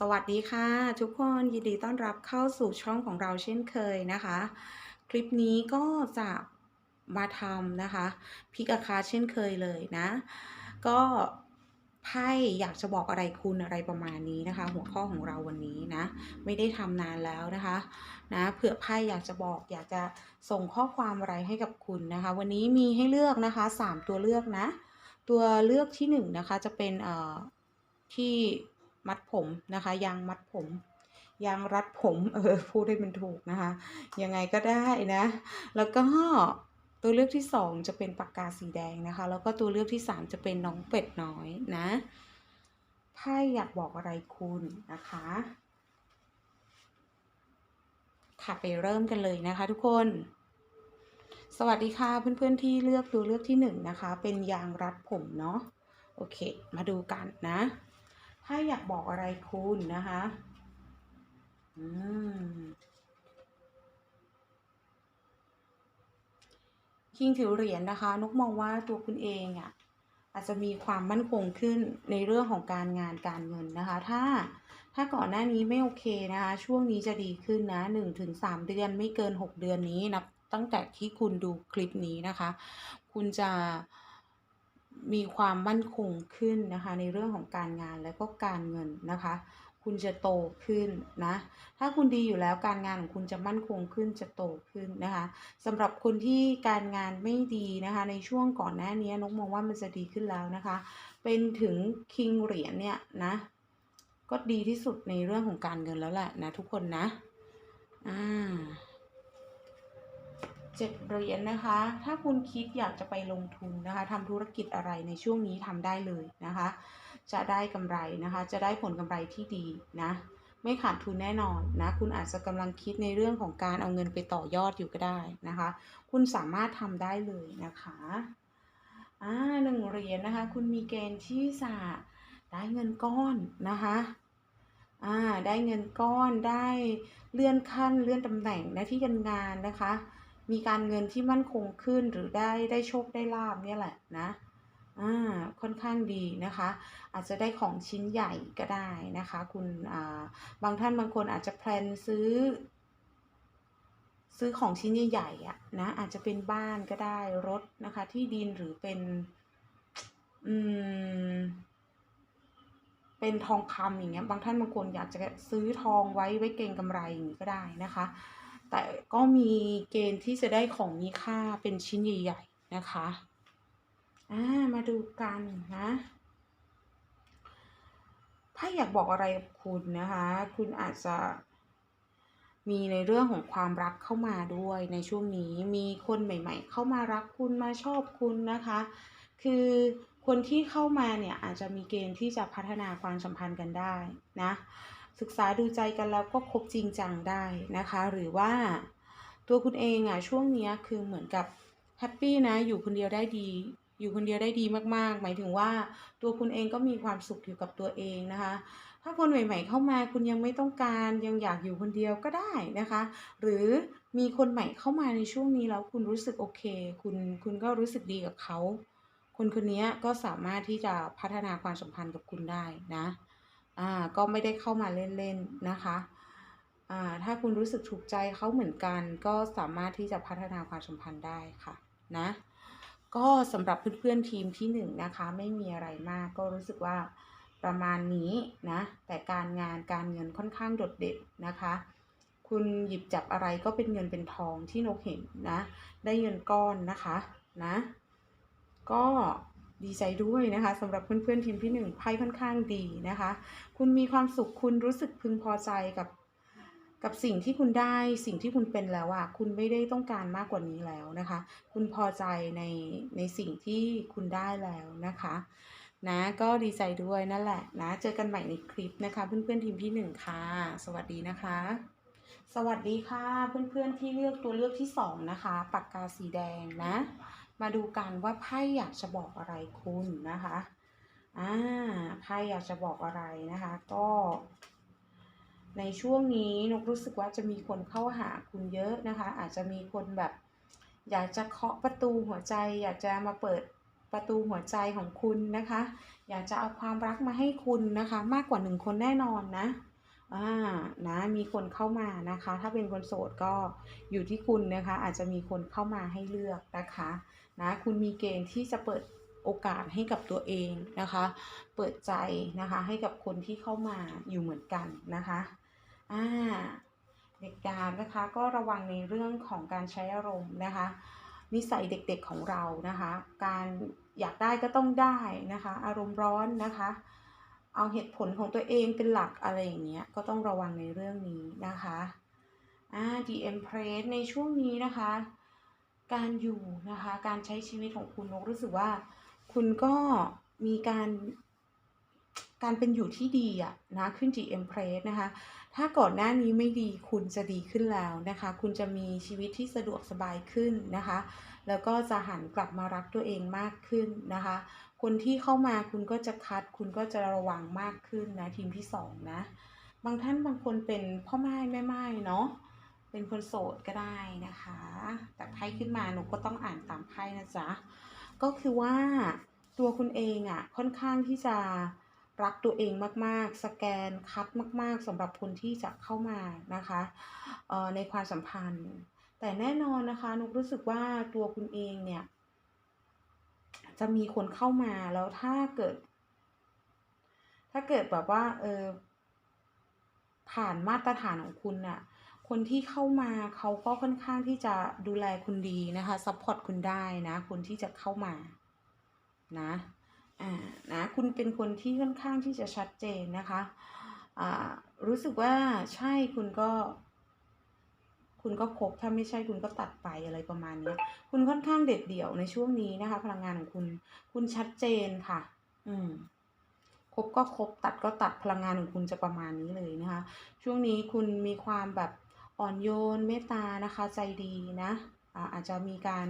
สวัสดีค่ะ ทุกคนยินดีต้อนรับเข้าสู่ช่องของเราเช่นเคยนะคะ คลิปนี้ก็จะมาทำนะคะพิกอาคาเช่นเคยเลยนะ ก็ไพ่อยากจะบอกอะไรคุณอะไรประมาณนี้นะคะ หัวข้อของเราวันนี้นะ ไม่ได้ทำนานแล้วนะคะนะเผื่อไพ่อยากจะบอกอยากจะส่งข้อความอะไรให้กับคุณนะคะ วันนี้มีให้เลือกนะคะสามตัวเลือกนะ ตัวเลือกที่หนึ่งนะคะจะเป็นเอ่อที่ มัดผมนะคะ ยางมัดผมยางรัดผมเออพูดให้มันถูกนะคะยังไงก็ได้นะ แล้วก็ตัวเลือกที่สองจะเป็นปากกาสีแดงนะคะ แล้วก็ตัวเลือกที่สามจะเป็นน้องเป็ดน้อยนะไพ่อยากบอกอะไรคุณนะคะค่ะไปเริ่มกันเลยนะคะทุกคน สวัสดีค่ะเพื่อนๆที่เลือกตัวเลือกที่หนึ่งนะคะ เป็นยางรัดผมเนาะโอเค มาดูกันนะ ถ้าอยากบอกอะไรคุณนะคะ อืมคิงถือเหรียญนะคะ นกมองว่าตัวคุณเองอะ่ะอาจจะมีความมั่นคงขึ้นในเรื่องของการงานการเงินนะคะ ถ้าถ้าก่อนหน้านี้ไม่โอเคนะคะ ช่วงนี้จะดีขึ้นนะหนึ่งถึงสามเดือนไม่เกินหกเดือนนี้นับตั้งแต่ที่คุณดูคลิปนี้นะคะ คุณจะ มีความมั่นคงขึ้นนะคะ ในเรื่องของการงานและก็การเงินนะคะ คุณจะโตขึ้นนะ ถ้าคุณดีอยู่แล้วการงานของคุณจะมั่นคงขึ้นจะโตขึ้นนะคะสำหรับคนที่การงานไม่ดีนะคะ ในช่วงก่อนหน้านี้นกมองว่ามันจะดีขึ้นแล้วนะคะ เป็นถึงคิงเหรียญเนี่ยนะ ก็ดีที่สุดในเรื่องของการเงินแล้วแหละนะทุกคนนะอ่า เจ็ดเหรียญนะคะ ถ้าคุณคิดอยากจะไปลงทุนนะคะทำธุรกิจอะไรในช่วงนี้ทำได้เลยนะคะ จะได้กำไรนะคะ จะได้ผลกำไรที่ดีนะ ไม่ขาดทุนแน่นอนนะ คุณอาจจะกำลังคิดในเรื่องของการเอาเงินไปต่อยอดอยู่ก็ได้นะคะ คุณสามารถทำได้เลยนะคะอ่าหนึ่งเหรียญนะคะ คุณมีเกณฑ์ที่จะได้เงินก้อนนะคะอ่าได้เงินก้อนได้เลื่อนขั้นเลื่อนตำแหน่งหน้าที่การงานนะคะ มีการเงินที่มั่นคงขึ้นหรือได้ได้โชคได้ลาบเนี่ยแหละนะอ่าค่อนข้างดีนะคะ อาจจะได้ของชิ้นใหญ่ก็ได้นะคะ คุณอ่าบางท่านบางคนอาจจะแพลนซื้อ ซื้อของชิ้นใหญ่ๆอะนะอาจจะเป็นบ้านก็ได้รถนะคะ ที่ดินหรือเป็นอืมเป็นทองคำอย่างเงี้ยบางท่านบางคนอยากจะซื้อทองไว้ไว้เก็งกำไรอย่างนี้ก็ได้นะคะ แต่ก็มีเกณฑ์ที่จะได้ของมีค่าเป็นชิ้นใหญ่ ๆ นะคะอ่ามาดูกันนะถ้าอยากบอกอะไรกับคุณนะคะ คุณอาจจะมีในเรื่องของความรักเข้ามาด้วยในช่วงนี้มีคนใหม่ ๆ เข้ามารักคุณมาชอบคุณนะคะ คือคนที่เข้ามาเนี่ยอาจจะมีเกณฑ์ที่จะพัฒนาความสัมพันธ์กันได้นะ ศึกษาดูใจกันแล้วก็คบจริงจังได้นะคะ หรือว่าตัวคุณเองอะช่วงนี้คือเหมือนกับแฮปปี้นะอยู่คนเดียวได้ดีอยู่คนเดียวได้ดีมากๆ หมายถึงว่าตัวคุณเองก็มีความสุขอยู่กับตัวเองนะคะ ถ้าคนใหม่ๆเข้ามาคุณยังไม่ต้องการยังอยากอยู่คนเดียวก็ได้นะคะ หรือมีคนใหม่เข้ามาในช่วงนี้แล้วคุณรู้สึกโอเค คุณคุณก็รู้สึกดีกับเขา คนคนนี้ก็สามารถที่จะพัฒนาความสัมพันธ์กับคุณได้นะ อ่าก็ไม่ได้เข้ามาเล่นๆนะคะอ่าถ้าคุณรู้สึกถูกใจเขาเหมือนกัน ก็สามารถที่จะพัฒนาความสัมพันธ์ได้ค่ะนะก็สำหรับเพื่อนๆทีมที่หนึ่งนะคะไม่มีอะไรมากก็รู้สึกว่าประมาณนี้นะแต่การงานการเงินค่อนข้างโดดเด่นนะคะ คุณหยิบจับอะไรก็เป็นเงินเป็นทองที่นกเห็นนะได้เงินก้อนนะคะนะก็ ดีใจด้วยนะคะสำหรับเพื่อนๆทีมที่หนึ่งไพ่ค่อนข้างดีนะคะ คุณมีความสุขคุณรู้สึกพึงพอใจกับกับสิ่งที่คุณได้สิ่งที่คุณเป็นแล้วอะคุณไม่ได้ต้องการมากกว่านี้แล้วนะคะ คุณพอใจในในสิ่งที่คุณได้แล้วนะคะนะก็ดีใจด้วยนั่นแหละนะเจอกันใหม่ในคลิปนะคะ เพื่อนๆทีมที่หนึ่งค่ะ สวัสดีนะคะ สวัสดีค่ะเพื่อนๆที่เลือกตัวเลือกที่สองนะคะปากกาสีแดงนะ มาดูกันว่าไพ่อยากจะบอกอะไรคุณนะคะอ่าไพ่อยากจะบอกอะไรนะคะ ก็ ในช่วงนี้นกรู้สึกว่าจะมีคนเข้าหาคุณเยอะนะคะ อาจจะมีคนแบบ อยากจะเคาะประตูหัวใจ อยากจะมาเปิดประตูหัวใจของคุณนะคะ อยากจะเอาความรักมาให้คุณนะคะ มากกว่าหนึ่งคนแน่นอนนะ อ่านะมีคนเข้ามานะคะ ถ้าเป็นคนโสดก็อยู่ที่คุณนะคะ อาจจะมีคนเข้ามาให้เลือกนะคะนะคุณมีเกณฑ์ที่จะเปิดโอกาสให้กับตัวเองนะคะ เปิดใจนะคะให้กับคนที่เข้ามาอยู่เหมือนกันนะคะอ่าเด็กดาวนะคะก็ระวังในเรื่องของการใช้อารมณ์นะคะ นิสัยเด็กๆของเรานะคะ การอยากได้ก็ต้องได้นะคะ อารมณ์ร้อนนะคะ เอาเหตุผลของตัวเองเป็นหลักอะไรอย่างเงี้ยก็ต้องระวังในเรื่องนี้นะคะอ่า The Empress ในช่วงนี้นะคะ การอยู่นะคะการใช้ชีวิตของคุณนกรู้สึกว่า คุณก็มีการการเป็นอยู่ที่ดีอะนะขึ้น The Empress นะคะ ถ้าก่อนหน้านี้ไม่ดีคุณจะดีขึ้นแล้วนะคะ คุณจะมีชีวิตที่สะดวกสบายขึ้นนะคะ แล้วก็จะหันกลับมารักตัวเองมากขึ้นนะคะ คนที่เข้ามาคุณก็จะคัด คุณก็จะระวังมากขึ้นนะ ทีมที่สองนะ บางท่านบางคนเป็นพ่อไม้แม่ไม้เนาะเป็นคนโสดก็ได้นะคะ แต่ไพ่ขึ้นมาหนูก็ต้องอ่านตามไพ่นะจ๊ะก็คือว่าตัวคุณเองอะ่ะค่อนข้างที่จะรักตัวเองมากๆ สแกนคัดมาก ๆสำหรับคนที่จะเข้ามานะคะเอ่อในความสัมพันธ์ แต่แน่นอนนะคะนุกรู้สึกว่าตัวคุณเองเนี่ย จะมีคนเข้ามาแล้วถ้าเกิด ถ้าเกิดแบบว่า เออผ่านมาตรฐานของคุณน่ะคนที่เข้ามาเขาก็ค่อนข้างที่จะดูแลคุณดีนะคะซัพพอร์ตคุณได้นะคนที่จะเข้ามานะอ่านะคุณเป็นคนที่ค่อนข้างที่จะชัดเจนนะคะอ่ารู้สึกว่าใช่คุณก็ คุณก็คบถ้าไม่ใช่คุณก็ตัดไปอะไรประมาณนี้คุณค่อนข้างเด็ดเดี่ยวในช่วงนี้นะคะ พลังงานของคุณ คุณชัดเจนค่ะ อืมคบก็คบตัดก็ตัดพลังงานของคุณจะประมาณนี้เลยนะคะ ช่วงนี้คุณมีความแบบอ่อนโยนเมตตานะคะ ใจดีนะอ่าอาจจะมีการ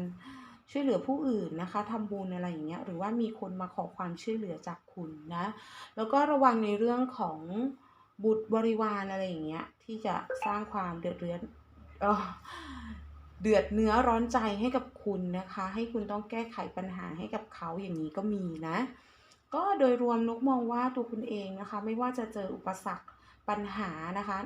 ช่วยเหลือผู้อื่นนะคะทำบุญอะไรอย่างเงี้ยหรือว่ามีคนมาขอความช่วยเหลือจากคุณนะ แล้วก็ระวังในเรื่องของบุตรบริวารอะไรอย่างเงี้ยที่จะสร้างความเดือดเรือน เดือดเนื้อร้อนใจให้กับคุณนะคะ ให้คุณต้องแก้ไขปัญหาให้กับเขาอย่างนี้ก็มีนะ ก็โดยรวมนกมองว่าตัวคุณเองนะคะ ไม่ว่าจะเจออุปสรรคปัญหานะคะ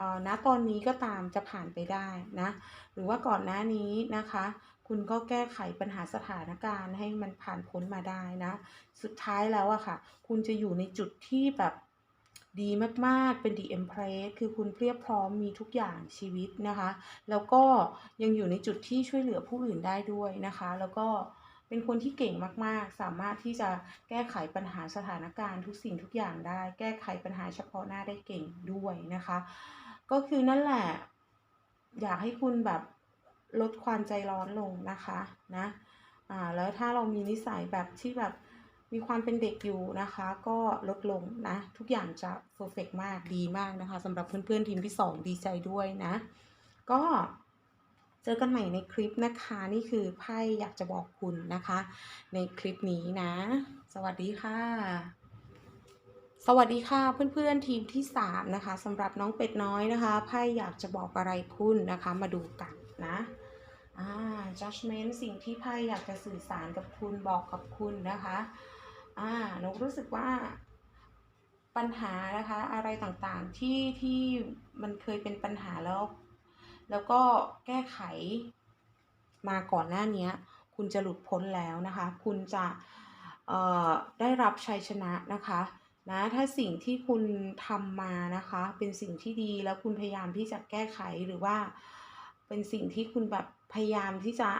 อ่อณตอนนี้ก็ตามจะผ่านไปได้นะ หรือว่าก่อนหน้านี้นะคะ คุณก็แก้ไขปัญหาสถานการณ์ให้มันผ่านพ้นมาได้นะ สุดท้ายแล้วอะค่ะ คุณจะอยู่ในจุดที่แบบ ดีมากๆ เป็น The Empress คือคุณเพียบพร้อมมีทุกอย่างชีวิตนะคะ แล้วก็ยังอยู่ในจุดที่ช่วยเหลือผู้อื่นได้ด้วยนะคะ แล้วก็เป็นคนที่เก่งมากๆ สามารถที่จะแก้ไขปัญหาสถานการณ์ทุกสิ่งทุกอย่างได้ แก้ไขปัญหาเฉพาะหน้าได้เก่งด้วยนะคะ ก็คือนั่นแหละ อยากให้คุณแบบลดความใจร้อนลงนะคะนะอ่าแล้วถ้าเรามีนิสัยแบบที่แบบ มีความเป็นเด็กอยู่นะคะ ก็ลดลงนะ ทุกอย่างจะเพอร์เฟกมากดีมากนะคะสำหรับเพื่อนๆทีมที่ 2 ดีใจด้วยนะ ก็เจอกันใหม่ในคลิปนะคะ นี่คือไพ่อยากจะบอกคุณนะคะ ในคลิปนี้นะ สวัสดีค่ะ สวัสดีค่ะเพื่อนๆทีมที่ 3 นะคะสำหรับน้องเป็ดน้อยนะคะไพ่อยากจะบอกอะไรคุณนะคะ มาดูกันนะอ่า judgment สิ่งที่ไพ่อยากจะสื่อสารกับคุณบอกกับคุณนะคะ อ่านกรู้สึกว่าปัญหานะคะอะไรต่างๆที่ที่มันเคยเป็นปัญหาแล้ว แล้วก็แก้ไขมาก่อนหน้านี้คุณจะหลุดพ้นแล้วนะคะ คุณจะได้รับชัยชนะนะคะนะถ้าสิ่งที่คุณทำมานะคะ เป็นสิ่งที่ดีแล้วคุณพยายามที่จะแก้ไขหรือว่าเป็นสิ่งที่คุณแบบพยายามที่จะ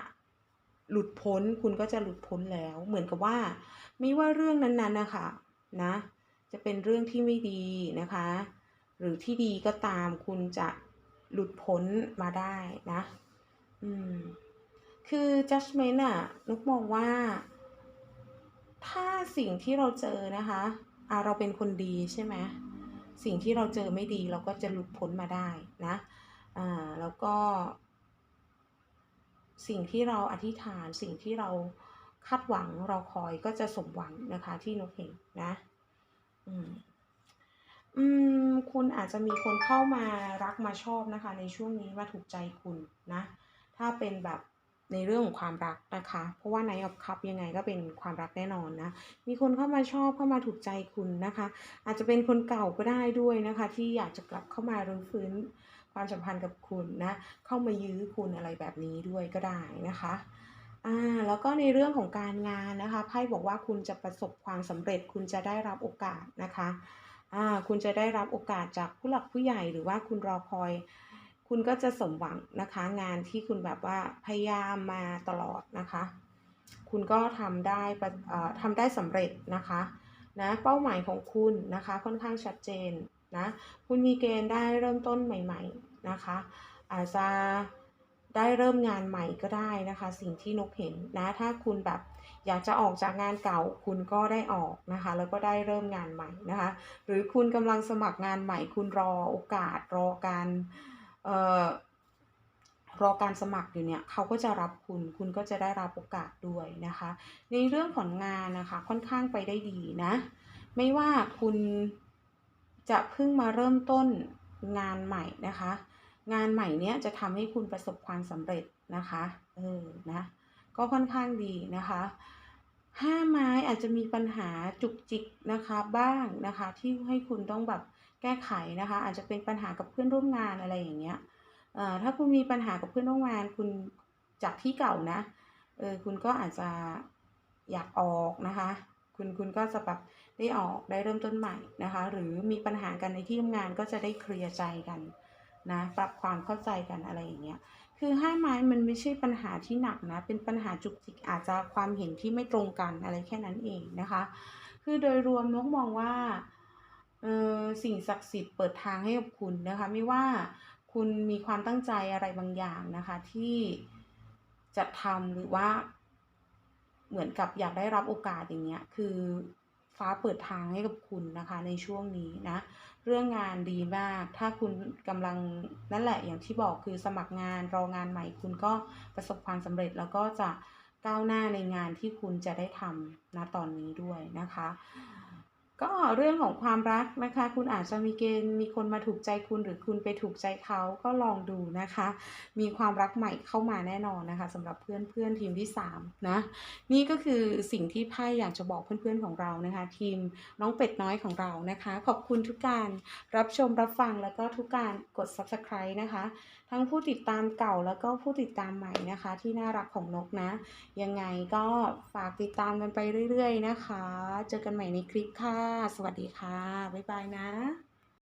หลุดพ้นคุณก็จะหลุดพ้นแล้ว เหมือนกับว่าไม่ว่าเรื่องนั้นๆนะคะนะ จะเป็นเรื่องที่ไม่ดีนะคะ หรือที่ดีก็ตามคุณจะหลุดพ้นมาได้นะ อืม คือ judgment อะนุกมองว่า ถ้าสิ่งที่เราเจอนะคะอ่าเราเป็นคนดีใช่ไหมสิ่งที่เราเจอไม่ดีเราก็จะหลุดพ้นมาได้นะอ่าแล้วก็ สิ่งที่เราอธิษฐานสิ่งที่เราคาดหวังเราคอยก็จะสมหวังนะคะที่นกเห็นนะ อืมอืมคุณอาจจะมีคนเข้ามารักมาชอบนะคะ ในช่วงนี้มาถูกใจคุณนะ ถ้าเป็นแบบในเรื่องของความรักนะคะ เพราะว่า Knight of Cups ยังไงก็เป็นความรักแน่นอนนะ มีคนเข้ามาชอบเข้ามาถูกใจคุณนะคะ อาจจะเป็นคนเก่าก็ได้ด้วยนะคะ ที่อยากจะกลับเข้ามารื้อฟื้น ความสัมพันธ์กับคุณนะเข้ามายื้อคุณอะไรแบบนี้ด้วยก็ได้นะคะอ่าแล้วก็ในเรื่องของการงานนะคะไพ่บอกว่าคุณจะประสบความสำเร็จคุณจะได้รับโอกาสนะคะอ่าคุณจะได้รับโอกาสจากผู้หลักผู้ใหญ่หรือว่าคุณรอคอย คุณก็จะสมหวังนะคะ งานที่คุณแบบว่าพยายามมาตลอดนะคะ คุณก็ทำได้ประอ่ทำได้สำเร็จนะคะนะเป้าหมายของคุณนะคะค่อนข้างชัดเจน นะคุณมีเกณฑ์ได้เริ่มต้นใหม่ ๆนะคะ อาจจะได้เริ่มงานใหม่ก็ได้นะคะ สิ่งที่นกเห็นนะถ้าคุณแบบอยากจะออกจากงานเก่าคุณก็ได้ออกนะคะ แล้วก็ได้เริ่มงานใหม่นะคะ หรือคุณกำลังสมัครงานใหม่ คุณรอโอกาสรอการเอ่อรอการสมัครอยู่เนี่ยเขาก็จะรับคุณ คุณก็จะได้รับโอกาสด้วยนะคะ ในเรื่องของงานนะคะค่อนข้างไปได้ดีนะ ไม่ว่าคุณ จะเพิ่งมาเริ่มต้นงานใหม่นะคะ งานใหม่เนี้ยจะทำให้คุณประสบความสำเร็จนะคะเออนะก็ค่อนข้างดีนะคะห้าไม้อาจจะมีปัญหาจุกจิกนะคะบ้างนะคะที่ให้คุณต้องแบบแก้ไขนะคะ อาจจะเป็นปัญหากับเพื่อนร่วมงานอะไรอย่างเงี้ยเอ่อถ้าคุณมีปัญหากับเพื่อนร่วมงานคุณจากที่เก่านะเออคุณก็อาจจะอยากออกนะคะ คุณคุณก็จะแบบได้ออกได้เริ่มต้นใหม่นะคะ หรือมีปัญหากันในที่ทำงานก็จะได้เคลียร์ใจกันนะปรับความเข้าใจกันอะไรอย่างเงี้ยคือห้าไม้มันไม่ใช่ปัญหาที่หนักนะ เป็นปัญหาจุกจิกอาจจะความเห็นที่ไม่ตรงกันอะไรแค่นั้นเองนะคะ คือโดยรวมนกมองว่าเออสิ่งศักดิ์สิทธิ์เปิดทางให้กับคุณนะคะ ไม่ว่าคุณมีความตั้งใจอะไรบางอย่างนะคะที่จะทำหรือว่า เหมือนกับอยากได้รับโอกาสอย่างเงี้ยคือฟ้าเปิดทางให้กับคุณนะคะในช่วงนี้นะ เรื่องงานดีมาก ถ้าคุณกำลังนั่นแหละอย่างที่บอกคือสมัครงานรองานใหม่ คุณก็ประสบความสำเร็จแล้วก็จะก้าวหน้าในงานที่คุณจะได้ทำนะตอนนี้ด้วยนะคะ ก็เรื่องของความรักนะคะ คุณอาจจะมีเกณฑ์มีคนมาถูกใจคุณหรือคุณไปถูกใจเขาก็ลองดูนะคะ มีความรักใหม่เข้ามาแน่นอนนะคะสำหรับเพื่อนเพื่อนทีมที่3นะนี่ก็คือสิ่งที่ไพ่อยากจะบอกเพื่อนๆของเรานะคะ ทีมน้องเป็ดน้อยของเรานะคะ ขอบคุณทุกการรับชมรับฟังแล้วก็ทุกการกด subscribe นะคะ ทั้งผู้ติดตามเก่าแล้วก็ผู้ติดตามใหม่นะคะ ที่น่ารักของนกนะ ยังไงก็ฝากติดตามกันไปเรื่อยๆนะคะ เจอกันใหม่ในคลิปค่ะ สวัสดีค่ะ บ๊ายบายนะ